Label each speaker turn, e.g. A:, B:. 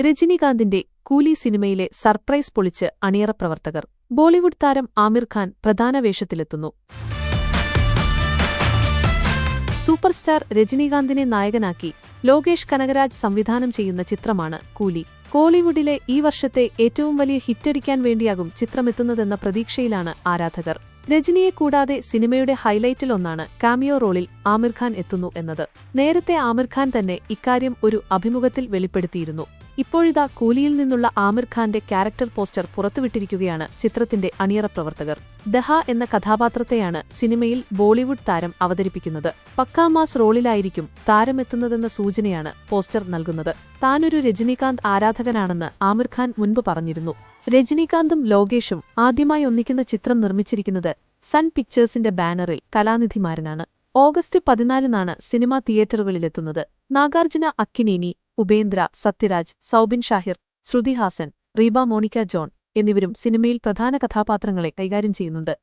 A: രജനികാന്തിന്റെ കൂലി സിനിമയിലെ സർപ്രൈസ് പൊളിച്ച് അണിയറ പ്രവർത്തകർ. ബോളിവുഡ് താരം ആമിർ ഖാൻ പ്രധാന വേഷത്തിലെത്തുന്നു. സൂപ്പർ സ്റ്റാർ രജനീകാന്തിനെ നായകനാക്കി ലോകേഷ് കനകരാജ് സംവിധാനം ചെയ്യുന്ന ചിത്രമാണ് കൂലി. കോളിവുഡിലെ ഈ വർഷത്തെ ഏറ്റവും വലിയ ഹിറ്റടിക്കാൻ വേണ്ടിയാകും ചിത്രമെത്തുന്നതെന്ന പ്രതീക്ഷയിലാണ് ആരാധകർ. രജനിയെ കൂടാതെ സിനിമയുടെ ഹൈലൈറ്റിലൊന്നാണ് കാമിയോ റോളിൽ ആമിർ ഖാൻ എത്തുന്നു എന്നത്. നേരത്തെ ആമിർ ഖാൻ തന്നെ ഇക്കാര്യം ഒരു അഭിമുഖത്തിൽ വെളിപ്പെടുത്തിയിരുന്നു. ഇപ്പോഴിതാ കൂലിയിൽ നിന്നുള്ള ആമിർ ഖാന്റെ ക്യാരക്ടർ പോസ്റ്റർ പുറത്തുവിട്ടിരിക്കുകയാണ് ചിത്രത്തിന്റെ അണിയറ പ്രവർത്തകർ. ദഹ എന്ന കഥാപാത്രത്തെയാണ് സിനിമയിൽ ബോളിവുഡ് താരം അവതരിപ്പിക്കുന്നത്. പക്കാമാസ് റോളിലായിരിക്കും താരമെത്തുന്നതെന്ന സൂചനയാണ് പോസ്റ്റർ നൽകുന്നത്. താനൊരു രജനീകാന്ത് ആരാധകനാണെന്ന് ആമിർ ഖാൻ മുൻപ് പറഞ്ഞിരുന്നു. രജനീകാന്തും ലോകേഷും ആദ്യമായി ഒന്നിക്കുന്ന ചിത്രം നിർമ്മിച്ചിരിക്കുന്നത് സൺ പിക്ചേഴ്സിന്റെ ബാനറിൽ കലാനിധിമാരനാണ്. ഓഗസ്റ്റ് പതിനാലിനാണ് സിനിമ തിയേറ്ററുകളിലെത്തുന്നത്. നാഗാർജുന അക്കിനേനി ഉപേന്ദ്ര സത്യരാജ് സൗബിൻ ഷാഹിർ ശ്രുതി ഹാസൻ റീബ മോണിക്ക ജോൺ എന്നിവരും സിനിമയിൽ പ്രധാന കഥാപാത്രങ്ങളെ കൈകാര്യം ചെയ്യുന്നുണ്ട്.